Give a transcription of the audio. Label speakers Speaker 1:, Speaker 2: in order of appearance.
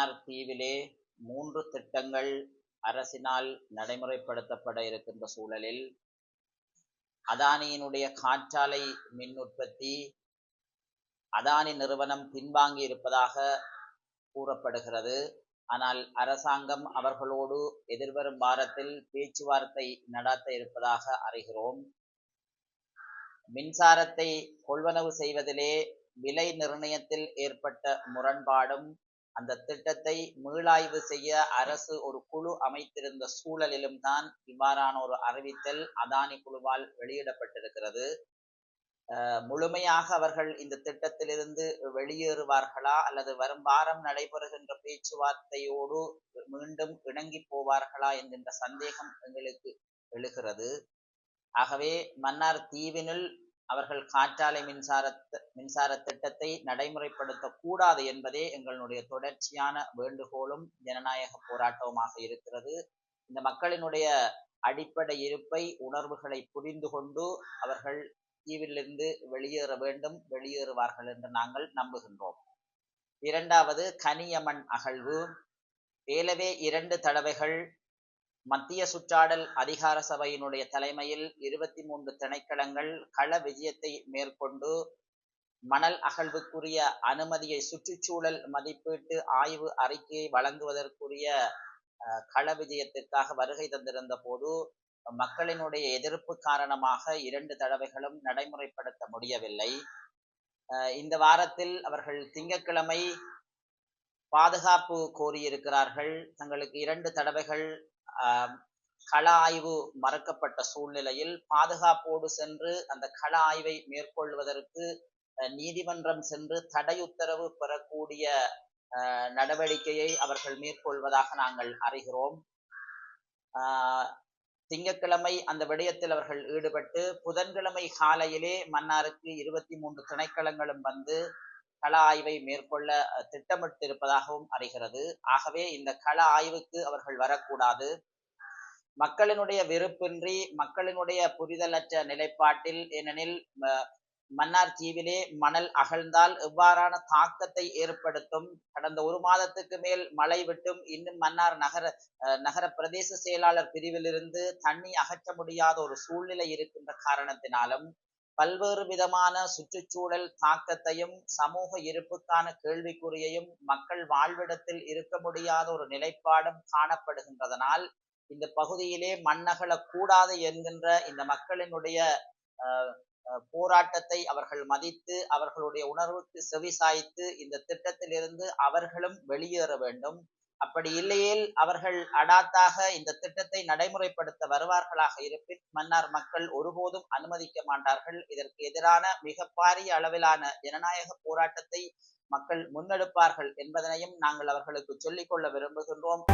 Speaker 1: மன்னார் தீவிலே மூன்று திட்டங்கள் அரசினால் நடைமுறைப்படுத்தப்பட இருக்கின்ற சூழலில் அதானியினுடைய காற்றாலை மின் உற்பத்தி அதானி நிறுவனம் பின்வாங்கி இருப்பதாக கூறப்படுகிறது. ஆனால் அரசாங்கம் அவர்களோடு எதிர்வரும் வாரத்தில் பேச்சுவார்த்தை நடாத்த இருப்பதாக அறிகிறோம். மின்சாரத்தை கொள்வனவு செய்வதிலே விலை நிர்ணயத்தில் ஏற்பட்ட முரண்பாடும் அந்த திட்டத்தை மீளாய்வு செய்ய அரசு ஒரு குழு அமைத்திருந்த சூழலிலும் தான் இவ்வாறான ஒரு அறிவித்தல் அதானி குழுவால் வெளியிடப்பட்டிருக்கிறது. முழுமையாக அவர்கள் இந்த திட்டத்திலிருந்து வெளியேறுவார்களா அல்லது வரும் வாரம் நடைபெறுகின்ற பேச்சுவார்த்தையோடு மீண்டும் இணங்கி போவார்களா என்கின்ற சந்தேகம் எங்களுக்கு எழுகிறது. ஆகவே மன்னார் தீவினுள் அவர்கள் காற்றாலை மின்சார மின்சார திட்டத்தை நடைமுறைப்படுத்த கூடாது என்பதே எங்களுடைய தொடர்ச்சியான வேண்டுகோளும் ஜனநாயக போராட்டவுமாக இருக்கிறது. இந்த மக்களினுடைய அடிப்படை இருப்பை உணர்வுகளை புரிந்து கொண்டு அவர்கள் தீவிலிருந்து வெளியேற வேண்டும் வெளியேறுவார்கள் என்று நாங்கள் நம்புகின்றோம். இரண்டாவது கனியமன் அகழ்வு. ஏலவே இரண்டு தடவைகள் மத்திய சுற்றாடல் அதிகார சபையினுடைய தலைமையில் இருபத்தி மூன்று திணைக்களங்கள் கள விஜயத்தை மேற்கொண்டு மணல் அகழ்வுக்குரிய அனுமதியை சுற்றுச்சூழல் மதிப்பீட்டு ஆய்வு அறிக்கையை வழங்குவதற்குரிய கள விஜயத்திற்காக வருகை தந்திருந்த போது மக்களினுடைய எதிர்ப்பு காரணமாக இரண்டு தடவைகளும் நடைமுறைப்படுத்த முடியவில்லை. இந்த வாரத்தில் அவர்கள் திங்கட்கிழமை பாதுகாப்பு கோரியிருக்கிறார்கள். தங்களுக்கு இரண்டு தடவைகள் கள ஆய்வு மறக்கப்பட்ட சூழ்நிலையில் பாதுகாப்போடு சென்று அந்த கள ஆய்வை மேற்கொள்வதற்கு நீதிமன்றம் சென்று தடை உத்தரவு பெறக்கூடிய நடவடிக்கையை அவர்கள் மேற்கொள்வதாக நாங்கள் அறிகிறோம். திங்கட்கிழமை அந்த விடயத்தில் அவர்கள் ஈடுபட்டு புதன்கிழமை காலையிலே மன்னாருக்கு இருபத்தி மூன்று திணைக்களங்களும் வந்து கள ஆய்வை மேற்கொள்ள திட்டமிட்டிருப்பதாகவும் அறிகிறது. ஆகவே இந்த கள ஆய்வுக்கு அவர்கள் வரக்கூடாது. மக்களினுடைய வெறுப்பின்றி மக்களினுடைய புரிதலற்ற நிலைப்பாட்டில் ஏனெனில் மன்னார் தீவிலே மணல் அகழ்ந்தால் எவ்வாறான தாக்கத்தை ஏற்படுத்தும்? கடந்த ஒரு மாதத்துக்கு மேல் மழை விட்டும் இன்னும் மன்னார் நகர நகர பிரதேச செயலாளர் பிரிவிலிருந்து தண்ணி அகற்ற முடியாத ஒரு சூழ்நிலை இருக்கின்ற காரணத்தினாலும் பல்வேறு விதமான சுற்றுச்சூழல் தாக்கத்தையும் சமூக இருப்புக்கான கேள்விக்குறியையும் மக்கள் வாழ்விடத்தில் இருக்க முடியாத ஒரு நிலைப்பாடும் காணப்படுகின்றதனால் இந்த பகுதியிலே மண்ணகல கூடாது என்கின்ற இந்த மக்களினுடைய போராட்டத்தை அவர்கள் மதித்து அவர்களுடைய உணர்வுக்கு செவிசாய்த்து இந்த திட்டத்திலிருந்து அவர்களும் வெளியேற வேண்டும். அப்படி இல்லையேல் அவர்கள் அடாத்தாக இந்த திட்டத்தை நடைமுறைப்படுத்த வருவார்களாக இருப்பின் மன்னார் மக்கள் ஒருபோதும் அனுமதிக்க மாட்டார்கள். இதற்கு எதிரான மிக பாரிய அளவிலான ஜனநாயக போராட்டத்தை மக்கள் முன்னெடுப்பார்கள் என்பதனையும் நாங்கள் அவர்களுக்கு சொல்லிக்கொள்ள விரும்புகின்றோம்.